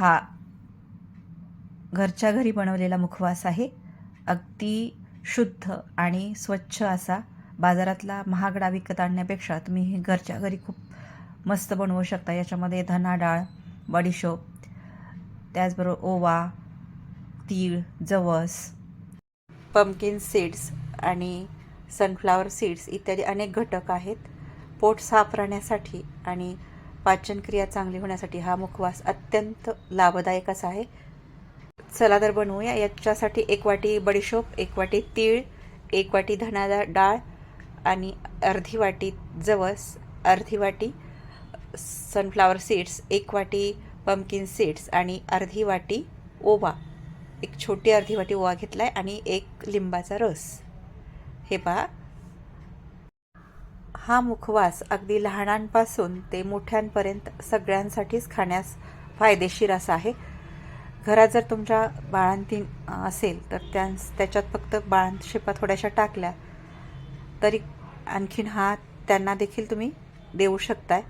हा घरच्या घरी बनवलेला मुखवास आहे. अगदी शुद्ध आणि स्वच्छ असा बाजारातला महागडा विकत आणण्यापेक्षा तुम्ही हे घरच्या घरी खूप मस्त बनवू शकता. याच्यामध्ये धना डाळ बडीशोप त्याचबरोबर ओवा तीळ जवस पंपकिन सीड्स आणि सनफ्लावर सीड्स इत्यादी अनेक घटक आहेत. पोट साफ राहण्यासाठी आणि पाचनक्रिया चांगली होण्यासाठी हा मुखवास अत्यंत लाभदायक असा आहे. चला तर बनवूया. याच्यासाठी एक वाटी बडीशोप एक वाटी तीळ एक वाटी धना डाळ आणि अर्धी वाटी जवस अर्धी वाटी सनफ्लावर सीड्स एक वाटी पम्पकिन सीड्स आणि अर्धी वाटी ओवा. एक छोटी अर्धी वाटी ओवा घेतला आहे आणि एक लिंबाचा रस. हे पहा. हा मुखवास अगदी लहानांपासून ते मोठ्यांपर्यंत सगळ्यांसाठीच खाण्यास फायदेशीर असा आहे. घरात जर तुमच्या बाळंतीण असेल तर त्या त्याच्यात फक्त बाळंतशिपा थोड्याशा टाकल्या तरी आणखीन हा त्यांना देखील तुम्ही देऊ शकताय.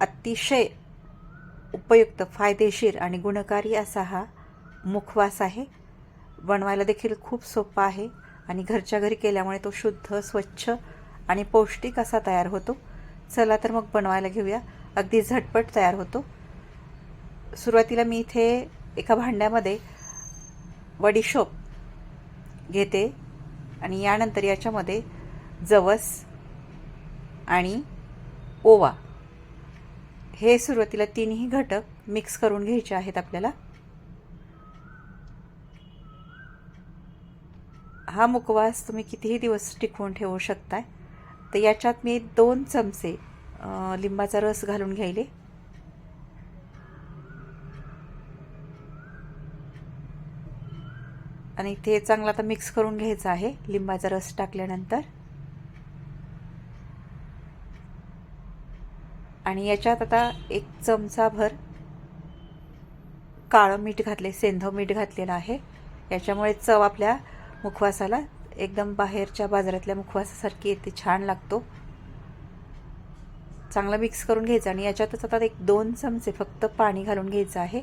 अतिशय उपयुक्त फायदेशीर आणि गुणकारी असा हा मुखवास आहे. बनवायला देखील खूप सोपा आहे आणि घरच्या घरी केल्यामुळे तो शुद्ध स्वच्छ आणि पौष्टिक असा तयार होतो. चला तर मग बनवायला घेऊया. अगदी झटपट तयार होतो. सुरुवातीला मी इथे एका भांड्यामध्ये वडीशोप घेते आणि यानंतर याच्यामध्ये जवस आणि ओवा. हे सुरुवातीला तिन्ही घटक मिक्स करून घ्यायचे आहेत आपल्याला. हा मुखवास तुम्ही कितीही दिवस टिकवून ठेवू शकताय. तर याच्यात मी दोन चमचे लिंबाचा रस घालून घ्यायले. आणि ते चांगलं आता मिक्स करून घ्यायचं आहे लिंबाचा रस टाकल्यानंतर. आणि याच्यात आता एक चमचाभर काळं मीठ घातले सेंधव मीठ घातलेलं आहे. याच्यामुळे चव आपल्या मुखवासाला एकदम बाहेरच्या बाजारातल्या मुखवासासारखी येते छान लागतो. चांगला मिक्स करून घ्यायचं आणि याच्यातच आता एक दोन चमचे फक्त पाणी घालून घ्यायचं आहे.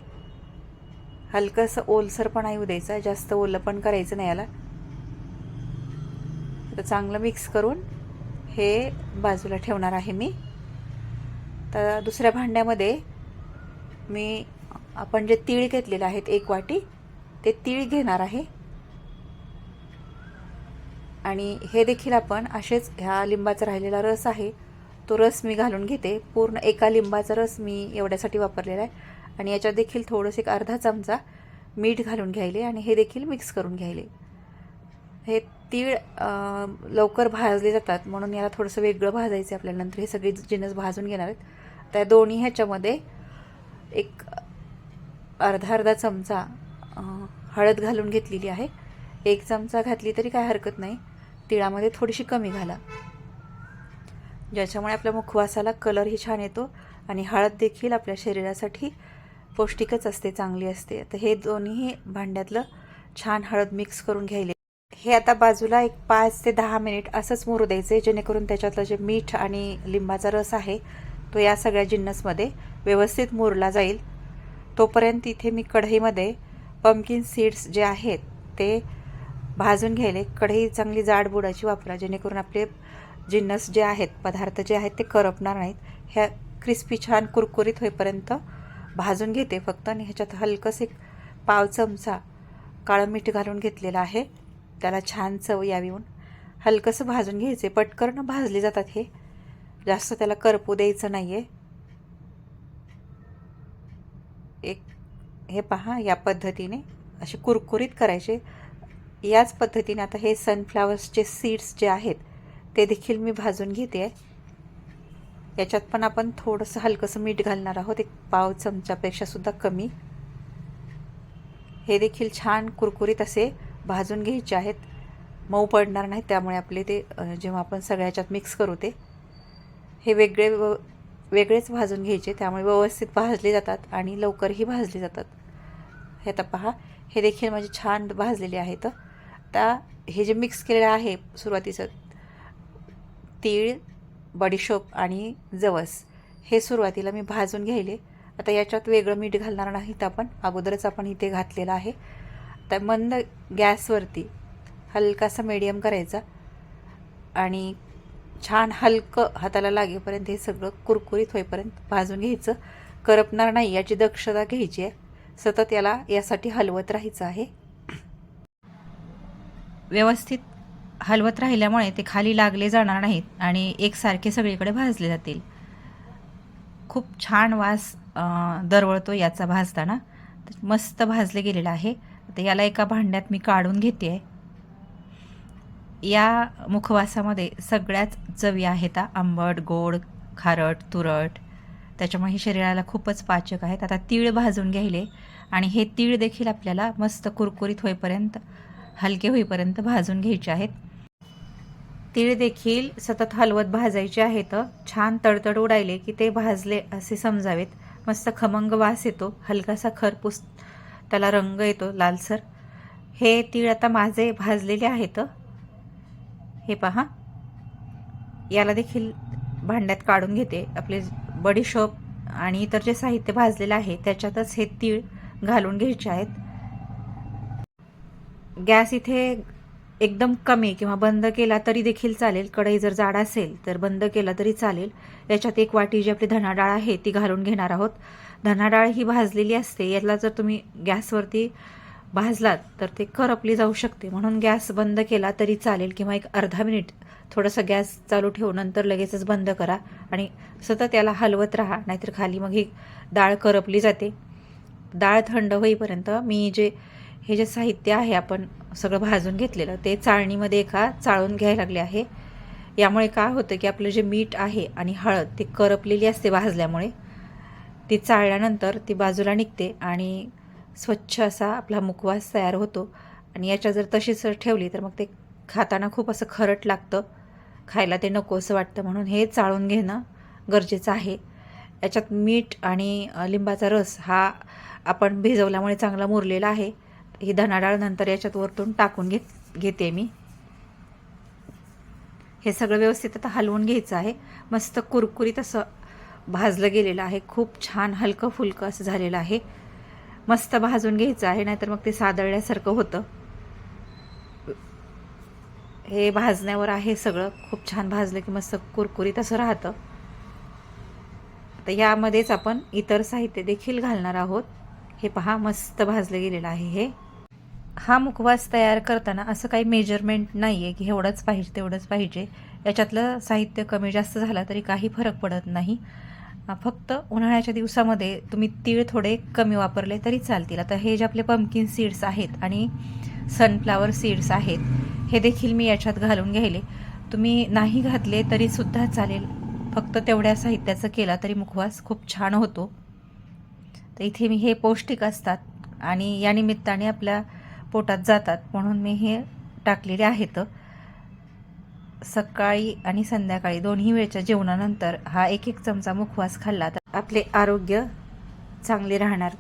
हलकंसं ओलसरपणा येऊ द्यायचा जास्त ओलं पण करायचं नाही याला. तर चांगलं मिक्स करून हे बाजूला ठेवणार आहे मी. तर दुसऱ्या भांड्यामध्ये मी आपण जे तीळ घेतलेलं आहेत एक वाटी ते तीळ घेणार आहे. आणि हे देखील आपण असेच ह्या लिंबाचा राहिलेला रस आहे. तो रस मी घालून घेते. पूर्ण एका लिंबाचा रस मी एवढ्यासाठी वापरलेला आहे. आणि याच्यात देखील थोडंसं एक अर्धा चमचा मीठ घालून घ्यायले आणि हे देखील मिक्स करून घ्यायले. हे तीळ लवकर भाजले जातात. म्हणून याला थोडंसं वेगळं भाजायचं आपल्याला. नंतर हे सगळे जिनस भाजून घेणार आहेत. त्या दोन्ही ह्याच्यामध्ये एक अर्धा अर्धा चमचा हळद घालून घेतलेली आहे. एक चमचा घातली तरी काय हरकत नाही. तिळामध्ये थोडीशी कमी घाला. ज्याच्यामुळे आपल्या मुखवासाला कलरही छान येतो आणि हळद देखील आपल्या शरीरासाठी पौष्टिकच असते चांगली असते. तर हे दोन्ही भांड्यातलं छान हळद मिक्स करून घ्यायले. हे आता बाजूला एक पाच ते दहा मिनिट असंच मुरू द्यायचे जेणेकरून त्याच्यातलं जे मीठ आणि लिंबाचा रस आहे तो या सगळ्या जिन्नसमध्ये व्यवस्थित मुरला जाईल. तोपर्यंत इथे मी कढईमध्ये पंपकिन सीड्स जे आहेत ते भाजून घ्यायले कढई चांगली जाड बुडाची वापरा जेणेकरून आपले जिन्नस जे आहेत पदार्थ जे आहेत ते करपणार नाहीत. ह्या क्रिस्पी छान कुरकुरीत होईपर्यंत भाजून घेते फक्त आणि ह्याच्यात हलकंसे एक पाव चमचा काळं मीठ घालून घेतलेलं आहे. त्याला छान चव यावी म्हणून हलकंसं भाजून घ्यायचे. पटकन भाजले जातात हे. जास्त त्याला करपू द्यायचं नाही आहे एक हे पहा या पद्धतीने असे कुरकुरीत करायचे. याच पद्धतीने आता हे सनफ्लावर्सचे सीड्स जे आहेत ते देखील मी भाजून घेते आहे. याच्यात पण आपण थोडंसं हलकंसं मीठ घालणार आहोत. एक पाव चमच्यापेक्षासुद्धा कमी. हे देखील छान कुरकुरीत असे भाजून घ्यायचे आहेत. मऊ पडणार नाही त्यामुळे आपले ते जेव्हा आपण सगळ्याच्यात मिक्स करू ते हे वेगळे व वेगळेच भाजून घ्यायचे. त्यामुळे व्यवस्थित भाजले जातात आणि लवकरही भाजले जातात. हे आता पहा हे देखील माझे छान भाजलेले आहेत. आता हे जे मिक्स केलेलं आहे सुरुवातीचं तीळ बडीशोप आणि जवस हे सुरुवातीला मी भाजून घ्यायले. आता याच्यात वेगळं मीठ घालणार नाहीत आपण अगोदरच आपण इथे घातलेलं आहे. तर मंद गॅसवरती हलकासा मीडियम करायचा आणि छान हलकं हाताला लागेपर्यंत हे सगळं कुरकुरीत होईपर्यंत भाजून घ्यायचं. करपणार नाही याची दक्षता घ्यायची आहे. सतत याला यासाठी हलवत राहायचं आहे. व्यवस्थित हलवत राहिल्यामुळे ते खाली लागले जाणार नाहीत आणि एकसारखे सगळीकडे भाजले जातील. खूप छान वास दरवळतो याचा भाजताना. मस्त भाजले गेलेला आहे. तर याला एका भांड्यात मी काढून घेते. आहे या मुखवासामध्ये सगळ्याच चवी आहेत. आंबट गोड खारट तुरट. त्याच्यामुळे हे शरीराला खूपच पाचक आहेत. आता तीळ भाजून घ्यायले आणि हे तीळ देखील आपल्याला मस्त कुरकुरीत होईपर्यंत हलके होईपर्यंत भाजून घ्यायचे आहेत. तीळ देखील सतत हलवत भाजायचे आहेत. छान तडतड उडायले की ते भाजले असे समजावेत. मस्त खमंग वास येतो. हलकासा खरपूस त्याला रंग येतो लालसर. हे तीळ आता माझे भाजलेले आहेत. हे पहा. याला देखील भांड्यात काढून घेते. आपले बडीशोप आणि इतर जे साहित्य भाजलेलं आहे त्याच्यातच हे तीळ घालून घ्यायचे आहेत. गॅस इथे एकदम कमी किंवा बंद केला तरी देखील चालेल. कढई जर जाड असेल तर बंद केला तरी चालेल. याच्यात एक वाटी जी आपली धनाडाळ आहे ती घालून घेणार आहोत. धनाडाळ ही भाजलेली असते. याला जर तुम्ही गॅसवरती भाजलात तर ते करपली जाऊ शकते. म्हणून गॅस बंद केला तरी चालेल किंवा एक अर्धा मिनिट थोडंसं गॅस चालू ठेवून नंतर लगेचच बंद करा आणि सतत याला हलवत राहा. नाहीतर खाली मग ही डाळ करपली जाते. डाळ थंड होईपर्यंत मी जे हे जे साहित्य आहे आपण सगळं भाजून घेतलेलं ते चाळणीमध्ये एका चाळून घ्यायला लागले आहे. यामुळे काय होतं की आपलं जे मीठ आहे आणि हळद ती करपलेली असते भाजल्यामुळे. ती चाळल्यानंतर ती बाजूला निघते आणि स्वच्छ असा आपला मुखवास तयार होतो. आणि याच्या जर तशीच ठेवली तर मग ते खाताना खूप असं खरट लागतं. खायला ते नको असं वाटतं. म्हणून हे चाळून घेणं गरजेचं आहे. याच्यात मीठ आणि लिंबाचा रस हा आपण भिजवल्यामुळे चांगला मुरलेला आहे. ही धनाडाळ नंतर याच्यात वरतून टाकून घेत घेते मी. हे सगळं व्यवस्थित आता हलवून घ्यायचं आहे. मस्त कुरकुरीत असं भाजलं गेलेलं आहे. खूप छान हलकं फुलकं असं झालेलं आहे. मस्त भाजून घ्यायचं आहे नाहीतर मग ते सादळल्यासारखं होतं. हे भाजण्यावर आहे सगळं. खूप छान भाजलं की मस्त कुरकुरीत असं राहतं. तर यामध्येच आपण इतर साहित्य देखील घालणार आहोत. हे पहा मस्त भाजलं गेलेलं आहे हे. हा मुखवास तयार करताना असं काही मेजरमेंट नाही आहे की एवढंच पाहिजे तेवढंच पाहिजे. याच्यातलं साहित्य कमी जास्त झाला तरी काही फरक पडत नाही. फक्त उन्हाळ्याच्या दिवसामध्ये तुम्ही तीळ थोडे कमी वापरले तरी चालतील. आता हे जे आपले पंपकिन सीड्स आहेत आणि सनफ्लावर सीड्स आहेत हे देखील मी याच्यात घालून घ्यायले तुम्ही नाही घातले तरीसुद्धा चालेल. फक्त तेवढ्या साहित्याचं केला तरी मुखवास खूप छान होतो. तर इथे मी हे पौष्टिक असतात आणि या निमित्ताने आपल्या पोटात जातात म्हणून मी हे टाकलेले आहेत. सकाळी आणि संध्याकाळी दोन्ही वेळच्या जेवणानंतर हा एक एक चमचा मुखवास खाल्ला तर आपले आरोग्य चांगले राहणार.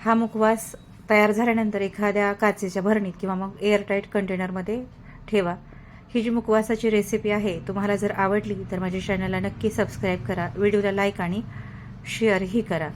हा मुखवास तयार झाल्यानंतर एखाद्या काचेच्या भरणीत किंवा मग एअरटाईट कंटेनरमध्ये ठेवा. ही जी मुखवासाची रेसिपी आहे तुम्हाला जर आवडली तर माझ्या चॅनलला नक्की सबस्क्राईब करा व्हिडिओला लाईक आणि शेअरही करा.